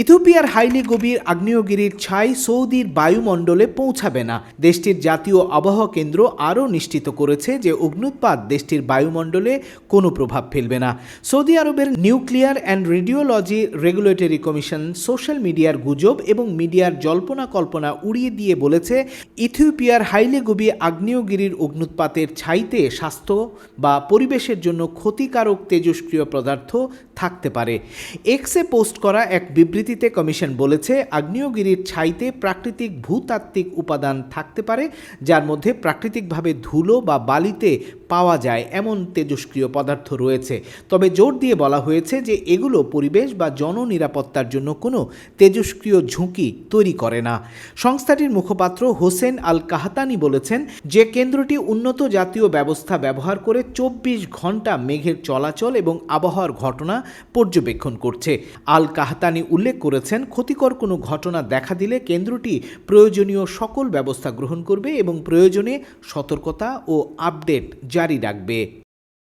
ইথিওপিয়ার highly গভীর আগ্নেয়গিরির ছাই সৌদির বায়ুমণ্ডলে পৌঁছাবে না। দেশটির জাতীয় আবহাওয়া কেন্দ্র আরও নিশ্চিত করেছে যে অগ্নুৎপাত দেশটির বায়ুমণ্ডলে কোনো প্রভাব ফেলবে না। সৌদি আরবের nuclear and radiology regulatory commission social মিডিয়ার গুজব এবং মিডিয়ার জল্পনা কল্পনা উড়িয়ে দিয়ে বলেছে, ইথিওপিয়ার হাইলি গভীর আগ্নেয়গিরির অগ্নুৎপাতের ছাইতে স্বাস্থ্য বা পরিবেশের জন্য ক্ষতিকারক তেজস্ক্রিয় পদার্থ থাকতে পারে। এক্সে পোস্ট করা এক বিবৃতিতে কমিশন বলেছে, আগ্নেয়গিরির ছাইতে প্রাকৃতিক ভূতাত্ত্বিক উপাদান থাকতে পারে, যার মধ্যে প্রাকৃতিকভাবে ধুলো বা বালিতে পাওয়া যায় এমন তেজস্ক্রিয় পদার্থ রয়েছে। তবে জোর দিয়ে বলা হয়েছে যে এগুলো পরিবেশ বা জননিরাপত্তার জন্য কোনো তেজস্ক্রিয় ঝুঁকি তৈরি করে না। সংস্থাটির মুখপাত্র হোসেন আল কাহাতানি বলেছেন যে কেন্দ্রটি উন্নত জাতীয় ব্যবস্থা ব্যবহার করে চব্বিশ ঘণ্টা মেঘের চলাচল এবং আবহাওয়ার ঘটনা পর্যবেক্ষণ করছে। আল কাহতানি উল্লেখ করেছেন, ক্ষতিকর কোনো ঘটনা দেখা দিলে কেন্দ্রটি প্রয়োজনীয় সকল ব্যবস্থা গ্রহণ করবে এবং প্রয়োজনে সতর্কতা ও আপডেট জারি রাখবে।